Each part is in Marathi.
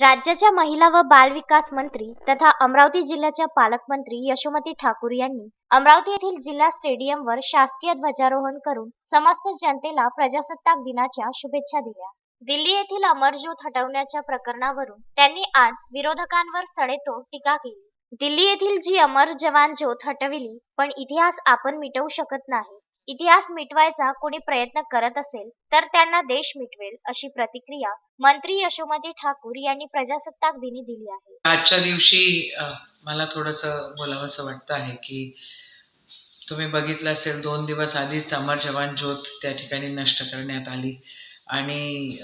राज्याच्या महिला व बाल विकास मंत्री तथा अमरावती जिल्ह्याच्या पालकमंत्री यशोमती ठाकूर यांनी अमरावती येथील जिल्हा स्टेडियमवर शासकीय ध्वजारोहण करून समस्त जनतेला प्रजासत्ताक दिनाच्या शुभेच्छा दिल्या. दिल्ली येथील अमरज्योत हटवण्याच्या प्रकरणावरून त्यांनी आज विरोधकांवर सडेतोड टीका केली. दिल्ली येथील जी अमर जवान ज्योत हटविली पण इतिहास आपण मिटवू शकत नाही. इतिहास मिटवायचा कोणी प्रयत्न करत असेल तर त्यांना देश मिटवेल अशी प्रतिक्रिया मंत्री यशोमती ठाकूर यांनी प्रजासत्ताक दिनी दिली आहे. आजच्या दिवशी मला थोडस बोलावंसं वाटतं आहे की तुम्ही बघितलं असेल दोन दिवस आधीच अमर जवान ज्योत त्या ठिकाणी नष्ट करण्यात आली. आणि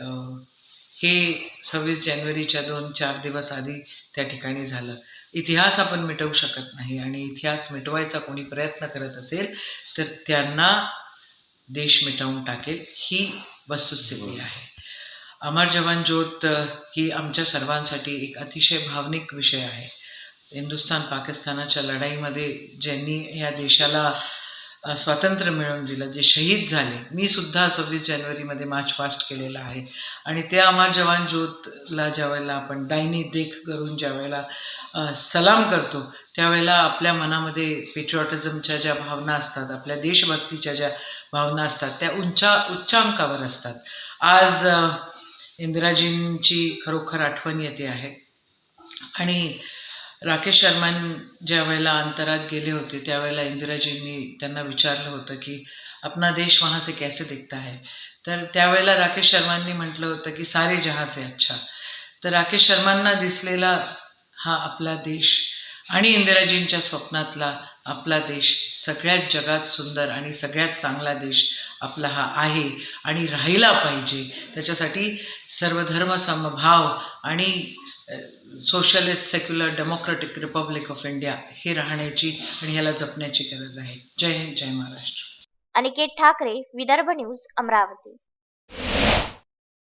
हे सव्वीस जानेवारीच्या दोन चार दिवस आधी त्या ठिकाणी झालं. इतिहास आपण मिटवू शकत नाही आणि इतिहास मिटवायचा कोणी प्रयत्न करत असेल तर त्यांना देश मिटवून टाकेल ही वस्तुस्थिती आहे. अमर जवान ज्योत ही आमच्या सर्वांसाठी एक अतिशय भावनिक विषय आहे. हिंदुस्थान पाकिस्तानाच्या लढाईमध्ये ज्यांनी या देशाला स्वातंत्र्य मिळवून दिलं जे शहीद झाले. मी सुद्धा सव्वीस जानेवारीमध्ये मार्च पास्ट केलेला आहे. आणि ते अमर जवान ज्योतला ज्यावेळेला आपण डायनी देख करून ज्यावेळेला वेळेला सलाम करतो त्यावेळेला आपल्या मनामध्ये पेट्रिऑटिझमच्या ज्या भावना असतात आपल्या देशभक्तीच्या ज्या भावना असतात त्या उंचा उच्चांकावर असतात. आज इंदिराजींची खरोखर आठवण येते आहे. आणि राकेश शर्मान ज्या वेळेला अंतरात गेले होते त्यावेळेला इंदिराजींनी त्यांना विचारलं होतं की अपना देश वहाँ से कैसे दिखता है? तर त्यावेळेला राकेश शर्मांनी म्हटलं होतं की सारे जहाँ से अच्छा. तर राकेश शर्मांना दिसलेला हा आपला देश आणि इंदिराजींच्या स्वप्नातला आपला देश सगळ्यात जगात सुंदर आणि सगळ्यात चांगला देश आपला हा आहे आणि राहिला पाहिजे. त्याच्यासाठी सर्वधर्म समभाव आणि socialist secular democratic republic of India हे राहण्याची आणि ह्याला जपण्याची गरज आहे. जय हिंद जय महाराष्ट्र. अनिकेत ठाकरे विदर्भ न्यूज अमरावती.